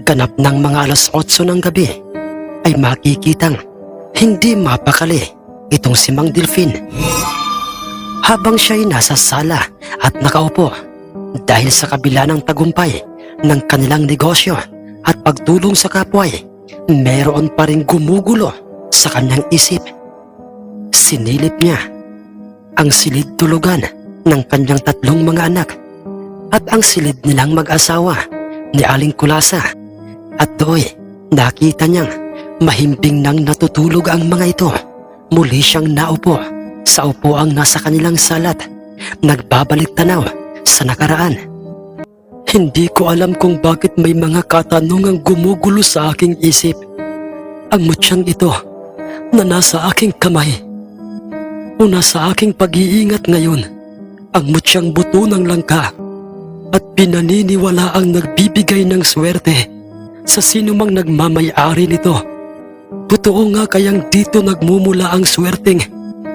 ganap ng mga alas 8 ng gabi, ay makikitang hindi mapakali itong si Mang Delfin. Habang siya'y nasa sala at nakaupo dahil sa kabila ng tagumpay ng kanilang negosyo at pagtulong sa kapwa meron pa rin gumugulo sa kanyang isip. Sinilip niya ang silid tulugan ng kanyang tatlong mga anak at ang silid nilang mag-asawa ni Aling Kulasa at doy nakita niyang mahimbing nang natutulog ang mga ito. Muli siyang naupo sa upuang nasa kanilang salat, nagbabalik tanaw sa nakaraan. Hindi ko alam kung bakit may mga katanungang gumugulo sa aking isip. Ang mutyang ito na nasa aking kamay o nasa aking pag-iingat ngayon ang mutyang buto ng langka at pinaniniwala ang nagbibigay ng swerte sa sinumang nagmamayari nito. Totoo nga kayang dito nagmumula ang swerteng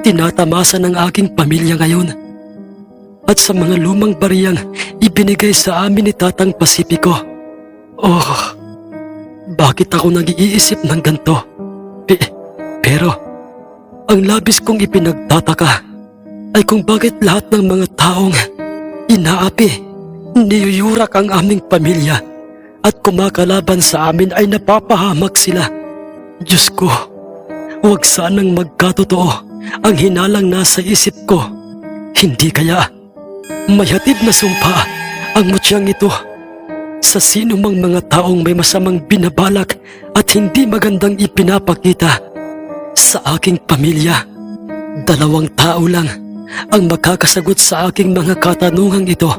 tinatamasa ng aking pamilya ngayon. At sa mga lumang bariyang ibinigay sa amin ni Tatang Pasipiko. Oh, bakit ako nag-iisip ng ganito? Pe- pero, ang labis kong ipinagtataka ay kung bakit lahat ng mga taong inaapi, niyuyurak ang aming pamilya at kumakalaban sa amin ay napapahamak sila. Diyos ko, huwag sanang magkatotoo ang hinalang nasa isip ko. Hindi kaya may hatid na sumpa ang mutyang ito sa sino mang mga taong may masamang binabalak at hindi magandang ipinapakita sa aking pamilya. Dalawang tao lang ang makakasagot sa aking mga katanungang ito,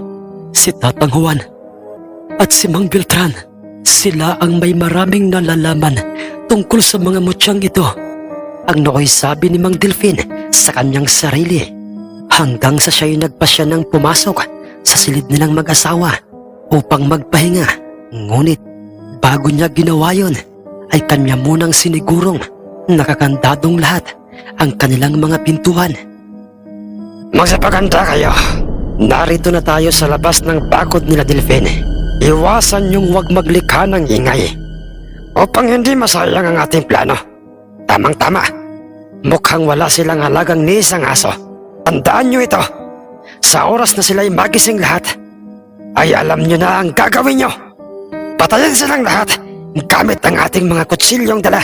si Tatang Juan at si Mang Beltran. Sila ang may maraming nalalaman tungkol sa mga mutyang ito. Ang nooy sabi ni Mang Delfin sa kanyang sarili hanggang sa siya'y nagpasya ng pumasok sa silid nilang mag-asawa upang magpahinga. Ngunit bago niya ginawa yon ay kanya munang sinigurong nakakandadong lahat ang kanilang mga pintuan. Magsapaganda kayo. Narito na tayo sa labas ng bakod nila Delfin. Iwasan yung wag maglikha ng ingay. Upang hindi masayang ang ating plano. Tamang-tama. Mukhang wala silang halagang ni isang aso. Tandaan nyo ito. Sa oras na sila'y magising lahat, ay alam nyo na ang gagawin nyo. Patayin silang lahat gamit ang ating mga kutsilyong dala.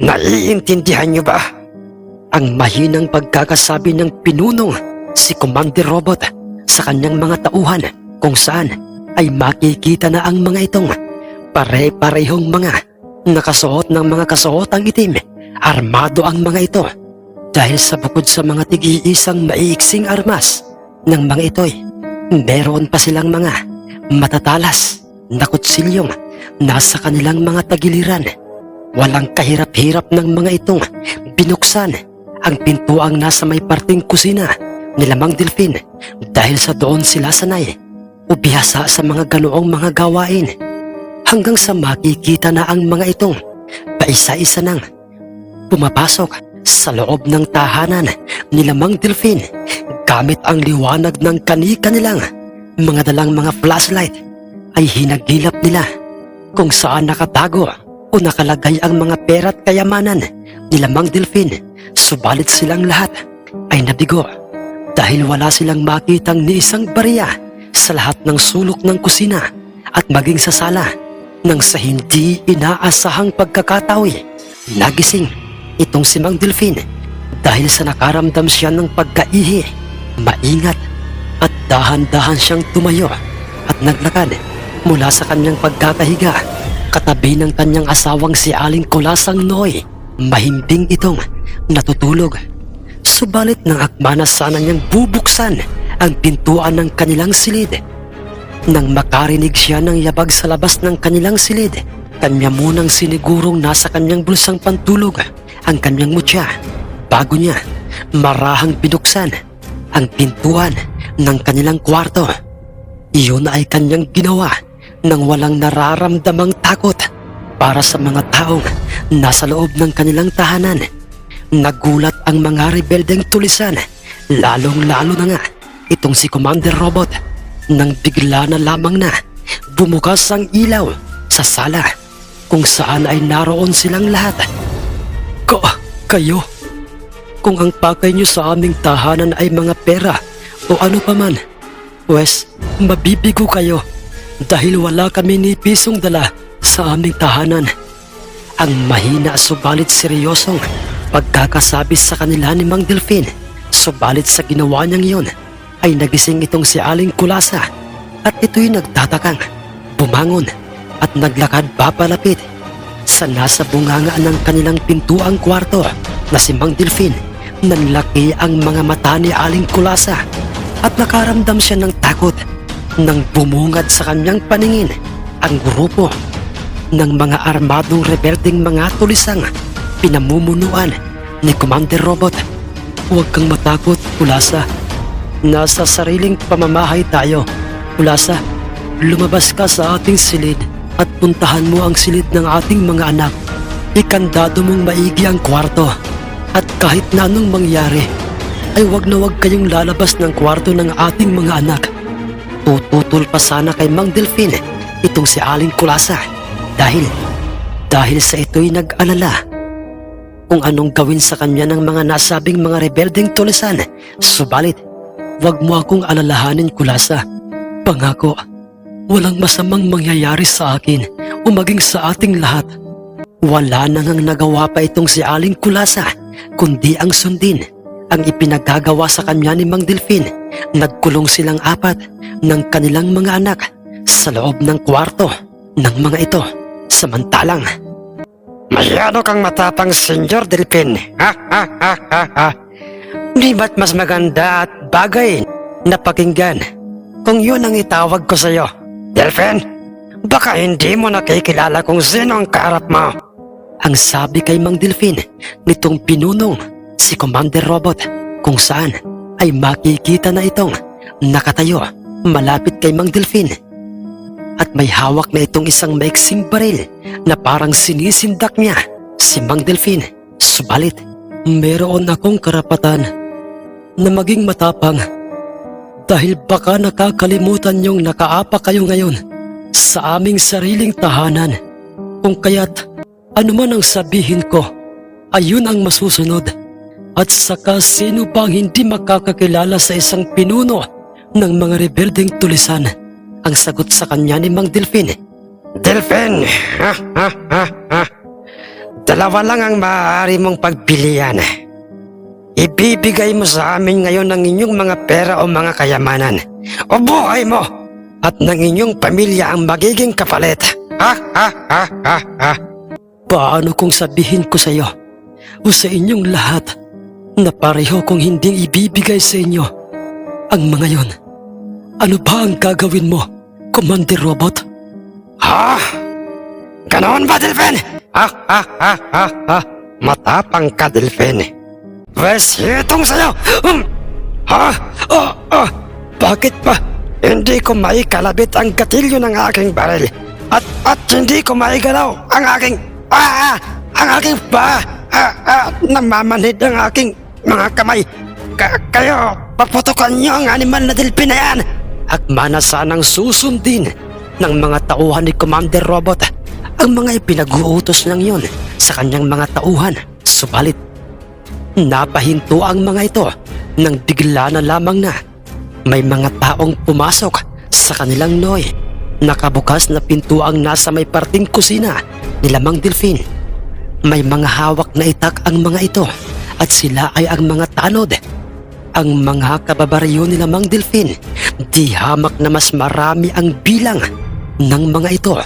Naiintindihan nyo ba? Ang mahinang pagkakasabi ng pinunong si Commander Robot sa kanyang mga tauhan kung saan ay makikita na ang mga itong pare-parehong mga nakasuot ng mga kasuotang itim. Armado ang mga ito dahil sa bukod sa mga tig-iisang maiiksing armas ng mga ito'y meron pa silang mga matatalas na kutsilyong nasa kanilang mga tagiliran. Walang kahirap-hirap ng mga itong binuksan ang pintuang nasa may parting kusina ni Lamang Delfin dahil sa doon sila sanay o sa mga ganoong mga gawain. Hanggang sa makikita na ang mga itong paisa-isa nang pumapasok sa loob ng tahanan ni Lamang Delfin gamit ang liwanag ng kani-kanilang mga dalang mga flashlight ay hinagilap nila kung saan nakatago o nakalagay ang mga pera at kayamanan ni Lamang Delfin. Subalit silang lahat ay nabigo dahil wala silang makitang ni isang bariya sa lahat ng sulok ng kusina at maging sa sala nang sa hindi inaasahang pagkakataoy nagising itong si Mang Delfin dahil sa nakaramdam siya ng pagkaihi, maingat at dahan-dahan siyang tumayo at naglakad mula sa kanyang pagkakahiga katabi ng kanyang asawang si Aling Kulasang Noy. Mahimbing itong natutulog. Subalit ng akma na sana niyang bubuksan ang pintuan ng kanilang silid. Nang makarinig siya ng yabag sa labas ng kanilang silid, kanya munang sinigurong nasa kanyang bulsang pantulog ang kanyang mutya. Bago niya, marahang binuksan ang pintuan ng kanilang kwarto. Iyon ay kanyang ginawa nang walang nararamdamang takot para sa mga taong nasa loob ng kanilang tahanan. Nagulat ang mga rebeldeng tulisan, lalong-lalo na nga itong si Commander Robot nang bigla na lamang na bumukas ang ilaw sa sala kung saan ay naroon silang lahat. Ka, kayo? Kung ang pakay niyo sa aming tahanan ay mga pera o ano pa man, Wes, mabibigo kayo dahil wala kami ni pisong dala sa aming tahanan. Ang mahina subalit seryosong pagkakasabi sa kanila ni Mang Delfin. Subalit sa ginawa niyang iyon ay nagising itong si Aling Kulasa at ito'y nagtatakang bumangon at naglakad papalapit sa nasa bunganga ng kanilang pintuang kwarto na si Mang Delfin. Nanlaki ang mga mata ni Aling Kulasa at nakaramdam siya ng takot nang bumungad sa kanyang paningin ang grupo ng mga armadong rebeldeng mga tulisang pinamumunuan ni Commander Robot. Huwag kang matakot, Kulasa. Nasa sariling pamamahay tayo. Kulasa, lumabas ka sa ating silid at puntahan mo ang silid ng ating mga anak. Ikandado mong maigi ang kwarto. At kahit na anong mangyari, ay wag na wag kayong lalabas ng kwarto ng ating mga anak. Tututol pa sana kay Mang Delfin itong si Aling Kulasa dahil dahil sa ito'y nag-alala kung anong gawin sa kanya ng mga nasabing mga rebeldeng tulisan. Subalit, wag mo akong alalahanin Kulasa. Pangako, walang masamang mangyayari sa akin o maging sa ating lahat. Wala nang ang nagawa pa itong si Aling Kulasa, kundi ang sundin ang ipinagagawa sa kanya ni Mang Delfin. Nagkulong silang apat ng kanilang mga anak sa loob ng kwarto ng mga ito. Samantalang, Masyado kang matapang, Senyor Delfin. Ha, ha, ha, ha, ha. Di ba't mas maganda at bagay na pakinggan kung yun ang itawag ko sa'yo? Delfin, baka hindi mo nakikilala kung sino ang kaharap mo. Ang sabi kay Mang Delfin nitong pinunong si Commander Robot kung saan ay makikita na itong nakatayo malapit kay Mang Delfin at may hawak na itong isang maiksing baril na parang sinisindak niya si Mang Delfin. Subalit, meron akong karapatan na maging matapang dahil baka nakakalimutan niyong nakaapa kayo ngayon sa aming sariling tahanan. Kung kaya't ano man ang sabihin ko, ayun ang masusunod. At saka sino bang hindi makakakilala sa isang pinuno ng mga rebeldeng tulisan? Ang sagot sa kanya ni Mang Delfin. Delfin! Ha, ha, ha, ha. Dalawa lang ang maaari mong pagpilian. Ibibigay mo sa amin ngayon ng inyong mga pera o mga kayamanan. O buhay mo! At ng inyong pamilya ang magiging kapalit. Ha, ha, ha, ha, ha. Paano kung sabihin ko sa iyo o sa inyong lahat na pareho kong hindi ibibigay sa inyo ang mga yon? Ano ba ang gagawin mo, Commander Robot? Ha? Ganon ba, Delfin? Ha, ha, ha, ha, ha. Matapang ka, Delfin. Pwes, itong sa'yo. Um, ha? Oh, oh. Bakit ba? Hindi ko maikalabit ang gatilyo ng aking baril. At, at hindi ko maigalaw ang aking... Ah, ah, ang aking ba? Ah, ah, namamanhid ang aking mga kamay. Ka kayo, paputukan niyo ang animal na Delfin na yan. At mana sanang susundin ng mga tauhan ni Commander Robot ang mga ipinag-uutos lang yon sa kanyang mga tauhan. Subalit, napahinto ang mga ito nang bigla na lamang na may mga taong pumasok sa kanilang noy. Nakabukas na pinto ang nasa may parting kusina ni Lamang Delfin. May mga hawak na itak ang mga ito at sila ay ang mga tanod ang mga kababaryo ni Lamang Delfin, di hamak na mas marami ang bilang ng mga ito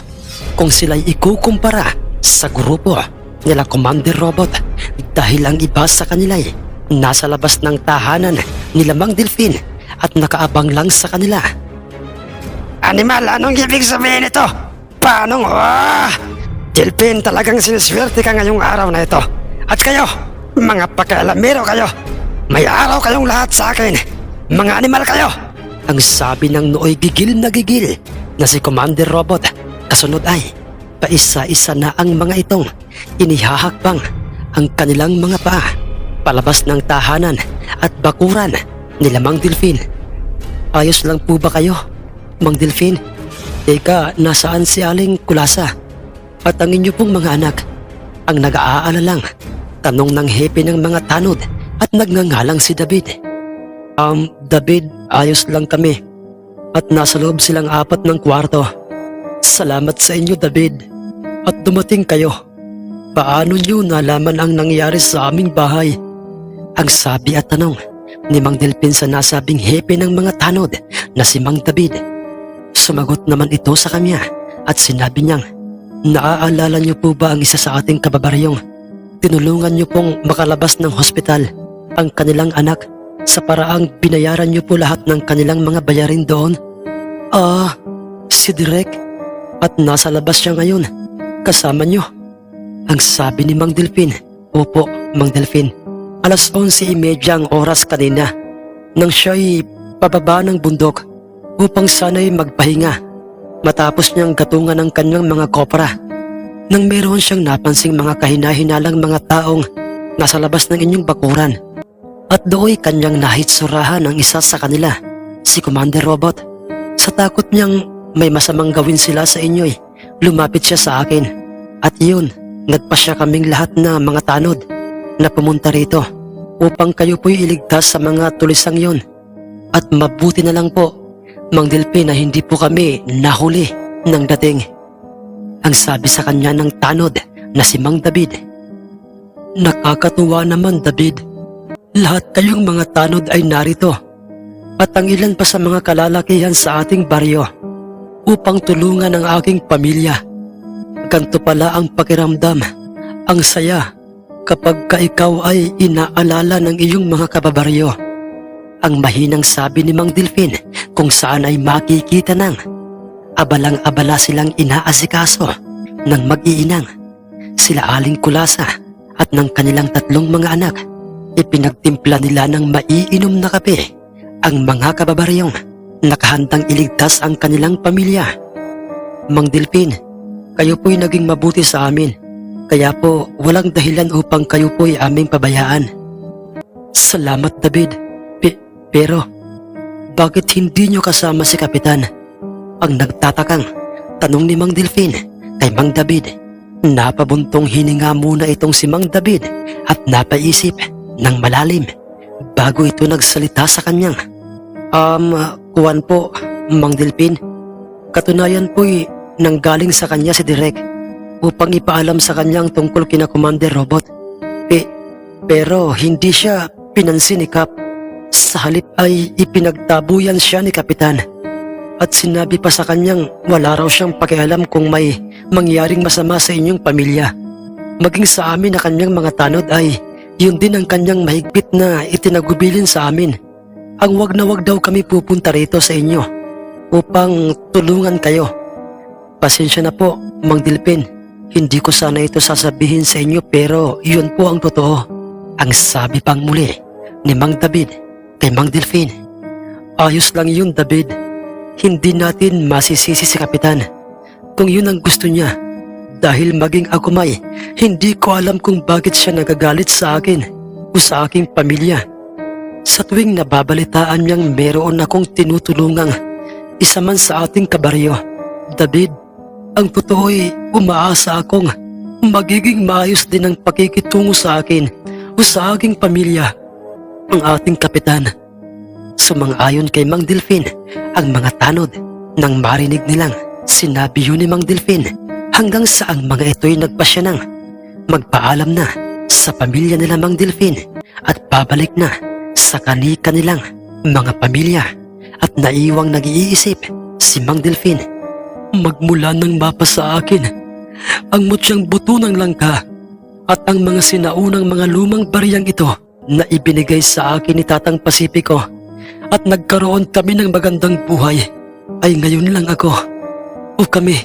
kung sila'y ikukumpara sa grupo nila Commander Robot dahil ang iba sa kanila'y nasa labas ng tahanan ni Lamang Delfin at nakaabang lang sa kanila. Animal, anong ibig sabihin ito? Paano? Ah! Dilpin, talagang siniswerte ka ngayong araw na ito. At kayo, mga pakialamero kayo. May araw kayong lahat sa akin. Mga animal kayo. Ang sabi ng nooy gigil na gigil na si Commander Robot. Kasunod ay, paisa-isa na ang mga itong inihahakbang ang kanilang mga paa palabas ng tahanan at bakuran ni Mang Delfin. Ayos lang po ba kayo, Mang Delfin? Teka, nasaan si Aling Kulasa? At ang inyo pong mga anak, ang nag-aalala lang, tanong ng hepe ng mga tanod at nagngangalang si David. Um, David, ayos lang kami. At nasa loob silang apat ng kwarto. Salamat sa inyo, David. At dumating kayo. Paano niyo nalaman ang nangyari sa aming bahay? Ang sabi at tanong ni Mang Delpin sa nasabing hepe ng mga tanod na si Mang David. Sumagot naman ito sa kanya at sinabi niyang, Naaalala niyo po ba ang isa sa ating kababaryong? Tinulungan niyo pong makalabas ng hospital ang kanilang anak sa paraang binayaran niyo po lahat ng kanilang mga bayarin doon? Ah, si Direk. At nasa labas siya ngayon. Kasama niyo. Ang sabi ni Mang Delpin. Opo, Mang Delpin. Alas 11.30 ang oras kanina nang siya'y pababa ng bundok upang sana'y magpahinga matapos niyang gatungan ng kanyang mga kopra. Nang meron siyang napansing mga kahinahinalang mga taong nasa labas ng inyong bakuran at do'y kanyang nahitsurahan ang isa sa kanila, si Commander Robot. Sa takot niyang may masamang gawin sila sa inyo'y lumapit siya sa akin at yun, nagpasya kaming lahat na mga tanod na pumunta rito upang kayo po'y iligtas sa mga tulisang yon. At mabuti na lang po, Mang Delpin na hindi po kami nahuli ng dating. Ang sabi sa kanya ng tanod na si Mang David. Nakakatuwa naman David. Lahat kayong mga tanod ay narito. At ang ilan pa sa mga kalalakihan sa ating baryo upang tulungan ang aking pamilya. Ganto pala ang pakiramdam, ang saya kapag ka ikaw ay inaalala ng iyong mga kababaryo. Ang mahinang sabi ni Mang Delfin kung saan ay makikita ng abalang-abala silang inaasikaso ng mag-iinang. Sila Aling Kulasa at ng kanilang tatlong mga anak. Ipinagtimpla nila ng maiinom na kape ang mga kababaryong nakahandang iligtas ang kanilang pamilya. Mang Delpin, kayo po'y naging mabuti sa amin. Kaya po walang dahilan upang kayo po'y aming pabayaan. Salamat David. Pe- pero, bakit hindi nyo kasama si Kapitan? Ang nagtatakang tanong ni Mang Delfin kay Mang David. Napabuntong hininga muna itong si Mang David at napaisip ng malalim bago ito nagsalita sa kanyang. Um, kuwan po, Mang Delpin. Katunayan po'y nanggaling sa kanya si Direk upang ipaalam sa kanyang tungkol kina Commander Robot. Pe, pero hindi siya pinansin ni Cap. Sa halip ay ipinagtabuyan siya ni Kapitan. At sinabi pa sa kanyang wala raw siyang pakialam kung may mangyaring masama sa inyong pamilya. Maging sa amin na kanyang mga tanod ay yun din ang kanyang mahigpit na itinagubilin sa amin. Ang wag na wag daw kami pupunta rito sa inyo upang tulungan kayo. Pasensya na po, Mang Dilpin. Hindi ko sana ito sasabihin sa inyo pero yun po ang totoo. Ang sabi pang muli ni Mang David kay Mang Delfin. Ayos lang yun David. Hindi natin masisisi si Kapitan kung yun ang gusto niya. Dahil maging ako may, hindi ko alam kung bakit siya nagagalit sa akin o sa aking pamilya. Sa tuwing nababalitaan niyang meron akong tinutulungang isa man sa ating kabaryo, David, ang totoo'y umaasa akong magiging maayos din ang pakikitungo sa akin o sa aking pamilya, ang ating kapitan. Sumang-ayon kay Mang Delfin ang mga tanod nang marinig nilang sinabi yun ni Mang Delfin hanggang sa ang mga ito'y nagpasya ng magpaalam na sa pamilya nila Mang Delfin at babalik na sa kani-kanilang mga pamilya at naiwang nag-iisip si Mang Delfin. Magmula nang mapa sa akin ang mutsyang buto ng langka at ang mga sinaunang mga lumang bariyang ito na ibinigay sa akin ni Tatang Pasipiko at nagkaroon kami ng magandang buhay. ay ngayon lang ako o kami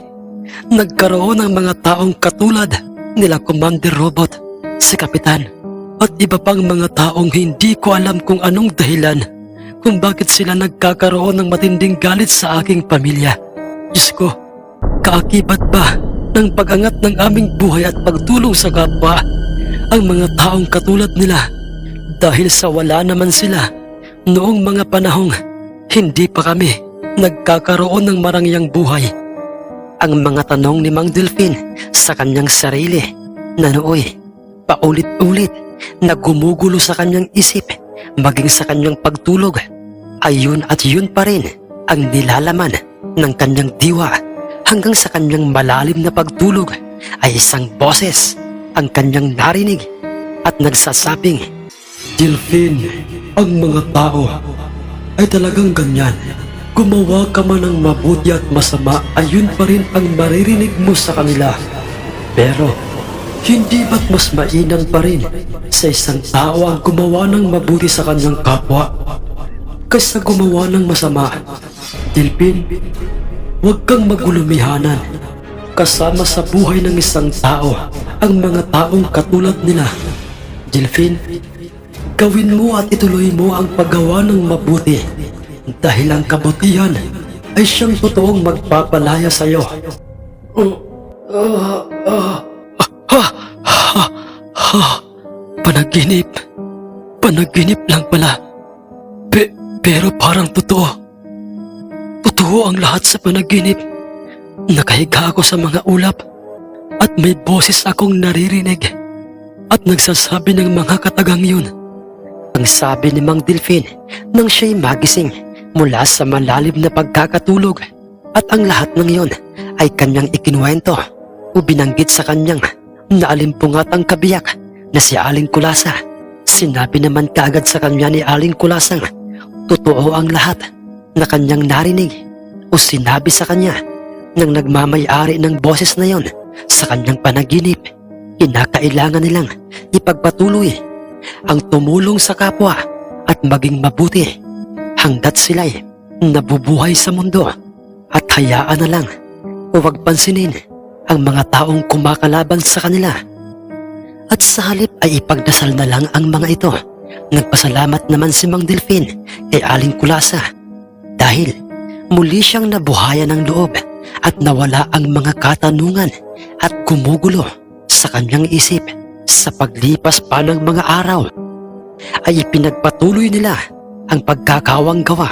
nagkaroon ng mga taong katulad nila Commander Robot, si Kapitan, at iba pang mga taong hindi ko alam kung anong dahilan kung bakit sila nagkakaroon ng matinding galit sa aking pamilya. Diyos ko, kaakibat ba ng pag-angat ng aming buhay at pagtulong sa kapwa ang mga taong katulad nila dahil sa wala naman sila noong mga panahong hindi pa kami nagkakaroon ng marangyang buhay. Ang mga tanong ni Mang Delfin sa kanyang sarili na nooy paulit-ulit na gumugulo sa kanyang isip maging sa kanyang pagtulog ayun at yun pa rin ang nilalaman ng kanyang diwa hanggang sa kanyang malalim na pagtulog ay isang boses ang kanyang narinig at nagsasabing Delfin, ang mga tao ay talagang ganyan. Gumawa ka man ng mabuti at masama, ayun pa rin ang maririnig mo sa kanila. Pero, hindi ba't mas mainam pa rin sa isang tao ang gumawa ng mabuti sa kanyang kapwa kaysa gumawa ng masama? Delpin, huwag kang magulumihanan. Kasama sa buhay ng isang tao ang mga taong katulad nila. Delphin, gawin mo at ituloy mo ang paggawa ng mabuti dahil ang kabutihan ay siyang totoong magpapalaya sa iyo. Panaginip. Panaginip lang pala. Pe- pero parang totoo. Totoo ang lahat sa panaginip. Nakahiga ako sa mga ulap at may boses akong naririnig at nagsasabi ng mga katagang yun. Ang sabi ni Mang Delfin nang siya'y magising mula sa malalim na pagkakatulog at ang lahat ng yon ay kanyang ikinuwento o binanggit sa kanyang na alimpungat ang kabiyak na si Aling Kulasa. Sinabi naman kaagad sa kanya ni Aling Kulasang totoo ang lahat na kanyang narinig o sinabi sa kanya ng nagmamayari ng boses na yon sa kanyang panaginip. Kinakailangan nilang ipagpatuloy ang tumulong sa kapwa at maging mabuti hanggat sila'y nabubuhay sa mundo at hayaan na lang o wag pansinin ang mga taong kumakalaban sa kanila. At sa halip ay ipagdasal na lang ang mga ito. Nagpasalamat naman si Mang Delfin kay Aling Kulasa dahil muli siyang nabuhayan ng loob at nawala ang mga katanungan at gumugulo sa kanyang isip sa paglipas pa ng mga araw ay ipinagpatuloy nila ang pagkakawang gawa.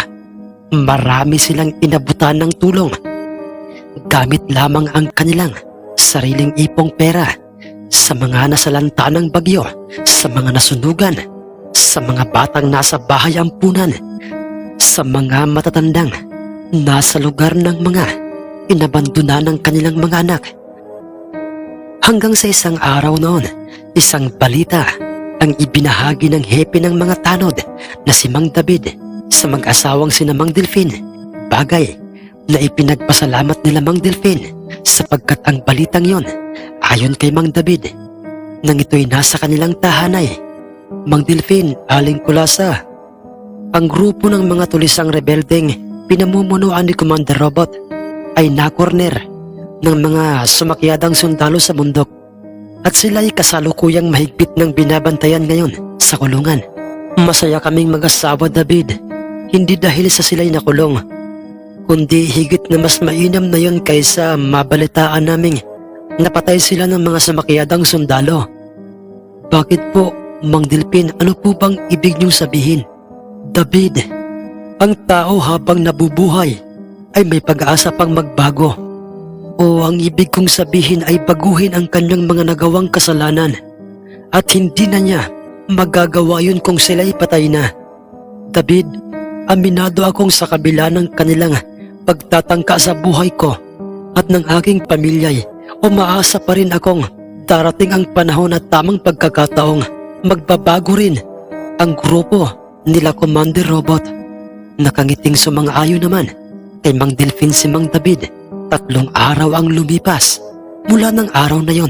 Marami silang inabutan ng tulong. Gamit lamang ang kanilang sariling ipong pera sa mga nasalanta ng bagyo, sa mga nasunugan, sa mga batang nasa bahay ampunan, sa mga matatandang nasa lugar ng mga inabandona ng kanilang mga anak. Hanggang sa isang araw noon, isang balita ang ibinahagi ng hepe ng mga tanod na si Mang David sa mag-asawang si Mang Delfin. Bagay na ipinagpasalamat nila Mang Delfin sapagkat ang balitang yon ayon kay Mang David nang ito'y nasa kanilang tahanay. Mang Delfin, Aling Kulasa, ang grupo ng mga tulisang rebeldeng pinamumunuan ni Commander Robot ay nakorner ng mga sumakyadang sundalo sa bundok at sila ay kasalukuyang mahigpit ng binabantayan ngayon sa kulungan. Masaya kaming mag-asawa David, hindi dahil sa sila'y nakulong, kundi higit na mas mainam na yon kaysa mabalitaan naming napatay sila ng mga sumakyadang sundalo. Bakit po, Mang Dilpin, ano po bang ibig niyong sabihin? David, ang tao habang nabubuhay ay may pag-asa pang magbago. O ang ibig kong sabihin ay baguhin ang kanyang mga nagawang kasalanan at hindi na niya magagawa yun kung sila'y patay na. David, aminado akong sa kabila ng kanilang pagtatangka sa buhay ko at ng aking pamilya'y umaasa pa rin akong darating ang panahon at tamang pagkakataong magbabago rin ang grupo nila Commander Robot. Nakangiting sumang-ayo naman kay Mang Delfin si Mang David Tatlong araw ang lumipas mula ng araw na yon.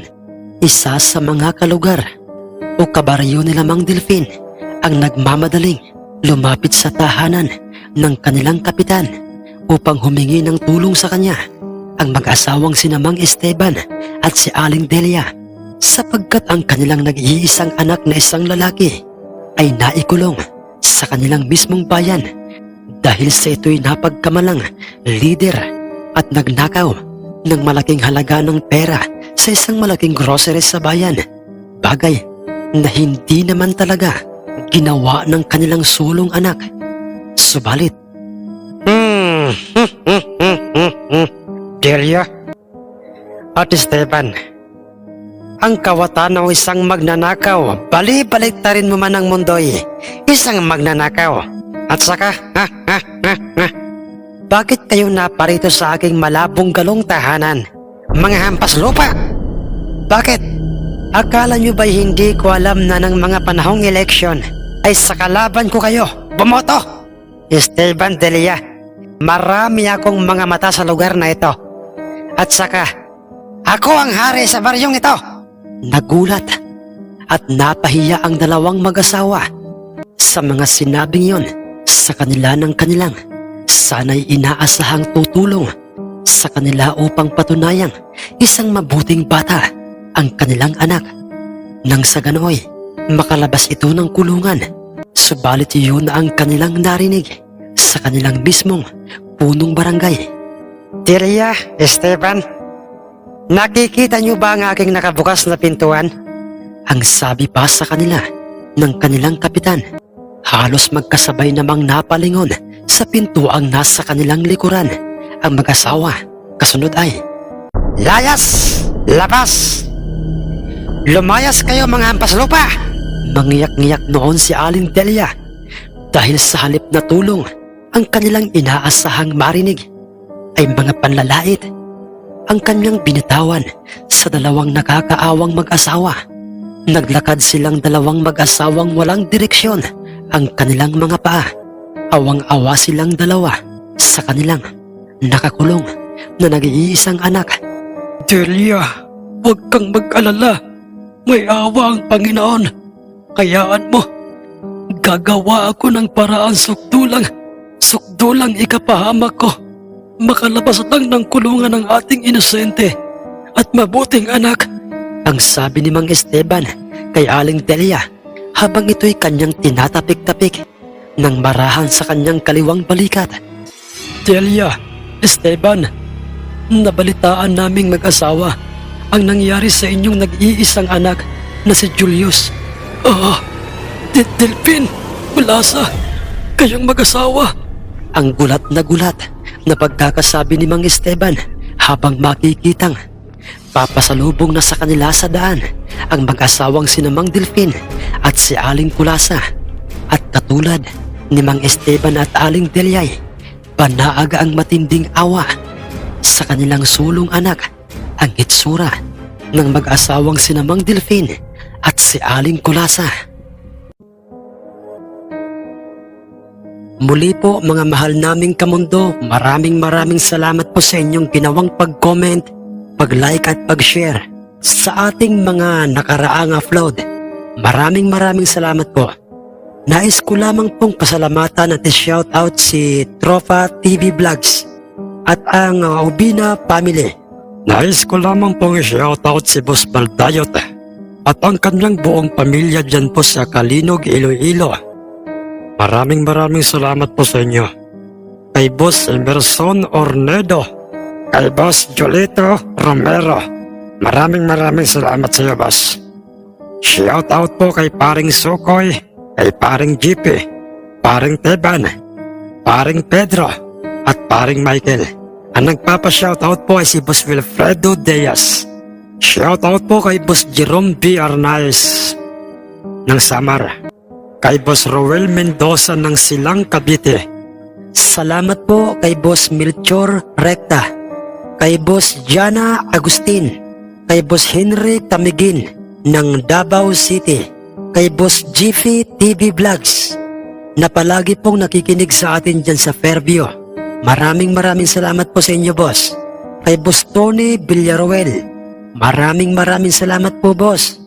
Isa sa mga kalugar o kabaryo nila Mang Delfin ang nagmamadaling lumapit sa tahanan ng kanilang kapitan upang humingi ng tulong sa kanya ang mag-asawang sinamang Esteban at si Aling Delia sapagkat ang kanilang nag-iisang anak na isang lalaki ay naikulong sa kanilang mismong bayan dahil sa ito'y napagkamalang leader at nagnakaw ng malaking halaga ng pera sa isang malaking grocery sa bayan. Bagay na hindi naman talaga ginawa ng kanilang sulong anak. Subalit, Hmm, Delia at Esteban, ang kawatan o isang magnanakaw, bali-balik ta rin mo man ang mundo'y isang magnanakaw. At saka, ha, ha, ha, ha. Bakit kayo naparito sa aking malabong galong tahanan? Mga hampas lupa! Bakit? Akala nyo ba'y hindi ko alam na ng mga panahong eleksyon ay sa kalaban ko kayo? Bumoto! Esteban Delia, marami akong mga mata sa lugar na ito. At saka, ako ang hari sa baryong ito! Nagulat at napahiya ang dalawang mag-asawa sa mga sinabing yon sa kanila ng kanilang sana'y inaasahang tutulong sa kanila upang patunayang isang mabuting bata ang kanilang anak. Nang sa ganoy, makalabas ito ng kulungan. Subalit na ang kanilang narinig sa kanilang mismong punong barangay. Tiria, Esteban, nakikita niyo ba ang aking nakabukas na pintuan? Ang sabi pa sa kanila ng kanilang kapitan. Halos magkasabay namang napalingon sa pintuang nasa kanilang likuran ang mag-asawa. Kasunod ay, Layas! Labas! Lumayas kayo mga hampas lupa! Mangiyak-ngiyak noon si Aling Delia dahil sa halip na tulong ang kanilang inaasahang marinig ay mga panlalait ang kanyang binitawan sa dalawang nakakaawang mag-asawa. Naglakad silang dalawang mag-asawang walang direksyon ang kanilang mga paa. Awang-awa silang dalawa sa kanilang nakakulong na nag-iisang anak. Delia, huwag kang mag-alala. May awa ang Panginoon. Kayaan mo. Gagawa ako ng paraan sukdulang. Sukdulang ikapahamak ko. Makalabas lang ng kulungan ng ating inosente at mabuting anak. Ang sabi ni Mang Esteban kay Aling Delia habang ito'y kanyang tinatapik-tapik ng marahan sa kanyang kaliwang balikat. Delia, Esteban, nabalitaan naming mag-asawa ang nangyari sa inyong nag-iisang anak na si Julius. Ah, Del- Delphin, Malasa, kayong mag-asawa. Ang gulat na gulat na pagkakasabi ni Mang Esteban habang makikitang papasalubong na sa kanila sa daan ang mag-asawang sinamang Delphin at si Aling Kulasa. At katulad ni Mang Esteban at Aling Delyay, panaaga ang matinding awa sa kanilang sulong anak ang itsura ng mag-asawang sinamang Delphin at si Aling Kulasa. Muli po mga mahal naming kamundo, maraming maraming salamat po sa inyong ginawang pag-comment, pag-like at pag-share sa ating mga nakaraang upload. Maraming maraming salamat po. Nais ko lamang pong pasalamatan at shoutout si Tropa TV Vlogs at ang Ubina Family. Nais ko lamang pong shoutout si Boss Baldayot at ang kanyang buong pamilya dyan po sa Kalinog, Iloilo. Maraming maraming salamat po sa inyo. Kay Boss Emerson Ornedo, kay Boss Jolito Romero. Maraming maraming salamat sa iyo, Boss. Shout out po kay paring Sukoy, kay paring GP, paring Teban, paring Pedro, at paring Michael. Ang nagpapa-shoutout po ay si Boss Wilfredo Diaz. Shoutout po kay Boss Jerome B. Arnaez ng Samar. Kay Boss Roel Mendoza ng Silang Cavite. Salamat po kay Boss Melchor Recta. Kay Boss Jana Agustin. Kay Boss Henry Tamigin ng Davao City. Kay Boss Jiffy TV Vlogs na palagi pong nakikinig sa atin dyan sa Fairview. Maraming maraming salamat po sa inyo, boss. Kay Boss Tony Villaruel. Maraming maraming salamat po, boss.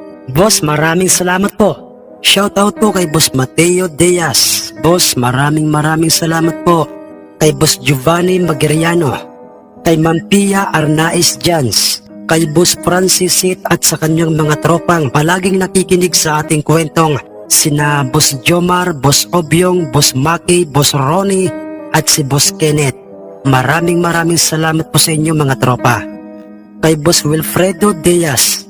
Boss, maraming salamat po. Shoutout po kay Boss Mateo Diaz. Boss, maraming maraming salamat po. Kay Boss Giovanni Magiriano. Kay Ma'am Pia Arnaiz Jans. Kay Boss Francis Sit at sa kanyang mga tropang palaging nakikinig sa ating kwentong sina Boss Jomar, Boss Obyong, Boss Maki, Boss Ronnie at si Boss Kenneth. Maraming maraming salamat po sa inyo mga tropa. Kay Boss Wilfredo Diaz,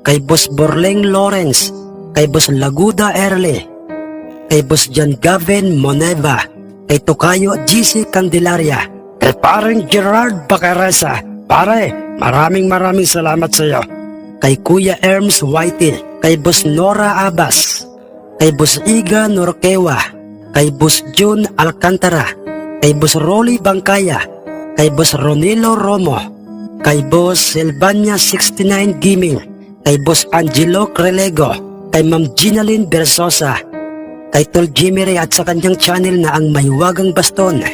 kay Boss Borleng Lawrence, kay Boss Laguda Erle, kay Boss John Gavin Moneva, kay Tokayo GC Candelaria, kay parang Gerard Bacaresa. Pare, maraming maraming salamat sa iyo. Kay Kuya Erms Whitey, kay Boss Nora Abbas, kay Boss Iga Norquewa, kay Boss June Alcantara, kay Boss Rolly Bangkaya, kay Boss Ronilo Romo, kay Boss Silvania 69 Gaming, kay Boss Angelo Crelego, kay Ma'am Ginalyn Bersosa, kay Tol Jimmy Ray at sa kanyang channel na ang Mahiwagang Baston,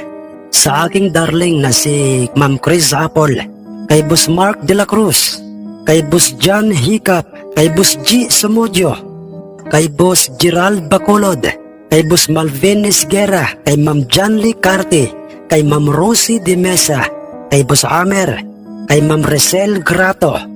sa aking darling na si Ma'am Chris Apple, kay Boss Mark De La Cruz, kay Boss John Hiccup, kay Boss G. Sumudio, kay Boss Gerald Bacolod, kay Boss Malvin Esguera, kay Ma'am Janly Carte, kay Ma'am Rosie De Mesa, kay Boss Amer, kay Ma'am Resel Grato,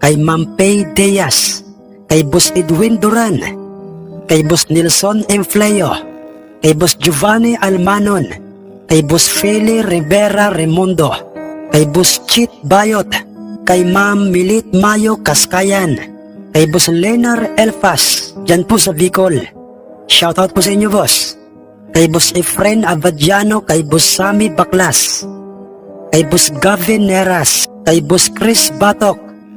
kay Ma'am Pay Diaz, kay Boss Edwin Duran, kay Boss Nelson Enfleo, kay Boss Giovanni Almanon, kay Boss Feli Rivera Remundo, kay Boss Chit Bayot, kay Ma'am Milit Mayo Kaskayan, kay Boss Lenar Elfas, dyan po sa Bicol. Shoutout po sa inyo, boss. Kay Boss Efren Abadiano, kay Boss Sami Baklas, kay Boss Gavin Neras, kay Boss Chris Batok,